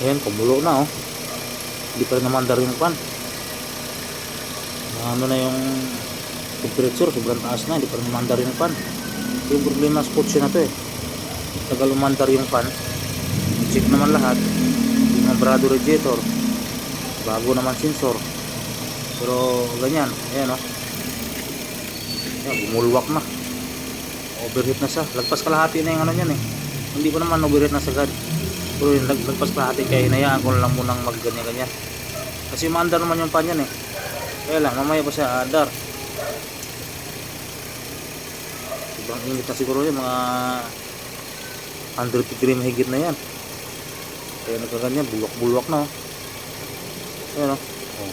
Ayan, kumulo na oh. Hindi pa rin namandar yung pan. Ano na yung temperature, sobrang taas na, hindi pa rin namandar yung pan. Yung problema sa kotse na to eh. Tagal umandar yung pan. Check naman lahat. Yung brado radiator. Bago naman sensor. Pero ganyan, ayan oh. Ayan, bumulwak na. Overheat na siya. Lagpas kalahati na yung ano niyan eh. Hindi pa naman overheat na sagad. Pero yung lag- lagpas kalahati kaya hinayaan ko lang munang mag ganyan-ganyan. Kasi maandar naman yung pan yan eh. Kaya lang, mamaya pa siya andar. Sobrang init na siguro yun, mga 100 degree mahigit na yan. Kaya nagkaganyan, bulwak-bulwak na oh. Ayan oh. oh.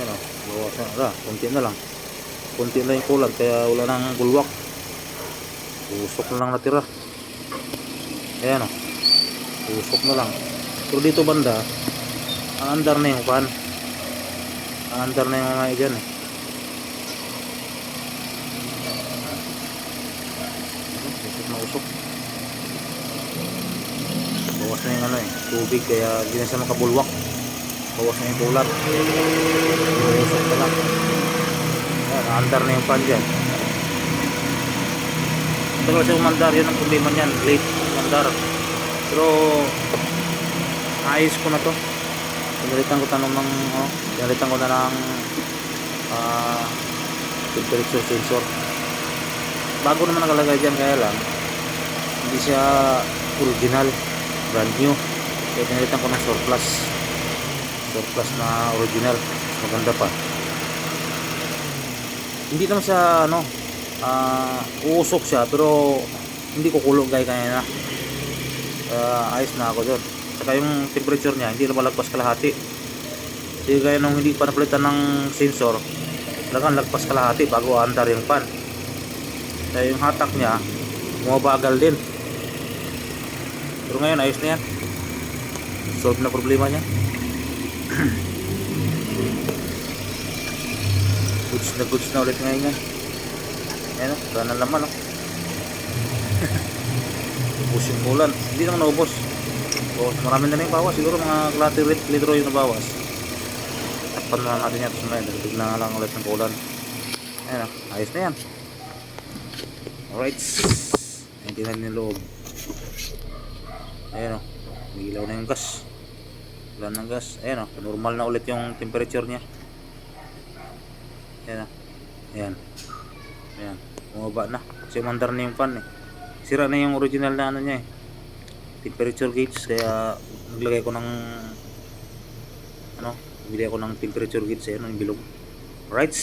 Ayan oh, bawas na. Ala, kunti na lang. Kunti na yung kulag, kaya wala nang bulwak. Usok na lang natira. Ayan oh. Usok na lang. Pero dito banda, ang andar na yung pan. Ang andar na yung mga dyan eh. Usok na usok. Bawas na yung ano eh, tubig kaya hindi na siya makabulwak. Bawas na yung kulat. Usok na lang. Ayan, andar na yung pan dyan. Tagal siya umandar, yun ang problema niyan. Late umandar. Pero, ayos ko na to. Pinalitan ko tanong ng, oh, pinalitan ko na ng ah, temperature sensor. Bago naman nakalagay dyan, kaya lang, hindi siya original, brand new. Kaya pinalitan ko ng surplus. Surplus na original. Mas maganda pa. Hindi naman siya, ano, ah, uusok siya, pero hindi ko kulo gaya kaya na. Ah, ayos na ako doon. Saka yung temperature niya, hindi na malagpas kalahati. Hindi gaya nung hindi pa napalitan ng sensor, talagang lagpas kalahati bago andar yung pan. Kaya yung hatak niya, bumabagal din. Pero ngayon, ayos na yan. Solve na problema niya. goods na goods na ulit ngayon yan. Ayan o, wala na laman o. Ubus yung ulan. Hindi naman naubos. O, marami na yung bawas. Siguro mga klate litro yung nabawas. Takpan na natin yan. Tapos na yun. Dagdag na lang ulit ng ulan. Ayan o, ayos na yan. Alright. Ayan, tingnan yung loob. Ayan o, may ilaw na yung gas. Wala ng gas. Ayan o, normal na ulit yung temperature niya. Ayan o. Ayan. Ayan. Bumaba na. Kasi mandar na yung fan eh. Sira na yung original na ano niya eh. Temperature gauge. Kaya naglagay ko ng ano. Bili ako ng temperature gauge. Ayan yung bilog. Right.